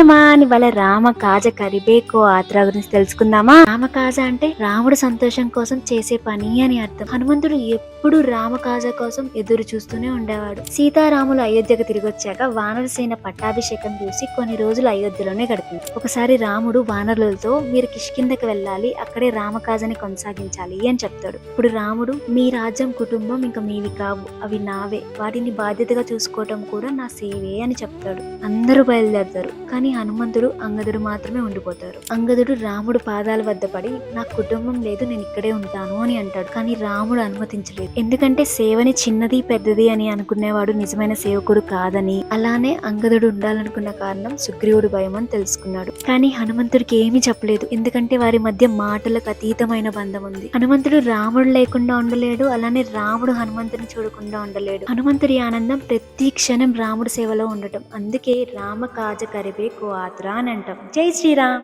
హనుమాన్ వాళ్ళ రామ కాజ కరిబేకో ఆత్ర గురించి తెలుసుకుందామా? రామ కాజ అంటే రాముడు సంతోషం కోసం చేసే పని అని అర్థం. హనుమంతుడు ఎప్పుడు రామ కాజ కోసం ఎదురు చూస్తూనే ఉండేవాడు. సీతారాములు అయోధ్యకు తిరిగి వచ్చాక వానరసేన పట్టాభిషేకం చూసి కొన్ని రోజులు అయోధ్యలోనే గడిపింది ఒకసారి రాముడు వానరులతో మీరు కిష్కిందకి వెళ్ళాలి అక్కడే రామకాజని కొనసాగించాలి అని చెప్తాడు. ఇప్పుడు రాముడు మీ రాజ్యం కుటుంబం ఇంకా మీవి కావు. అవి నావే. వాటిని బాధ్యతగా చూసుకోవటం కూడా నా సేవే అని చెప్తాడు. అందరూ బయలుదేరతారు. కానీ హనుమంతుడు అంగదుడు మాత్రమే ఉండిపోతారు. అంగదుడు రాముడు పాదాల వద్ద పడి నా కుటుంబం లేదు నేను ఇక్కడే ఉంటాను అని అంటాడు. కానీ రాముడు అనుమతించలేదు. ఎందుకంటే సేవని చిన్నది పెద్దది అని అనుకునేవాడు నిజమైన సేవకుడు కాదని. అలానే అంగదుడు ఉండాలనుకున్న కారణం సుగ్రీవుడు భయం అని తెలుసుకున్నాడు. కానీ హనుమంతుడికి ఏమీ చెప్పలేదు. ఎందుకంటే వారి మధ్య మాటలకు అతీతమైన బంధం ఉంది. హనుమంతుడు రాముడు లేకుండా ఉండలేడు. అలానే రాముడు హనుమంతుని చూడకుండా ఉండలేడు. హనుమంతుడి ఆనందం ప్రతి క్షణం రాముడు సేవలో ఉండటం. అందుకే రామ కాజ కరివే ఎక్కువ ఆతురా అని అంటాం. జై శ్రీరామ్.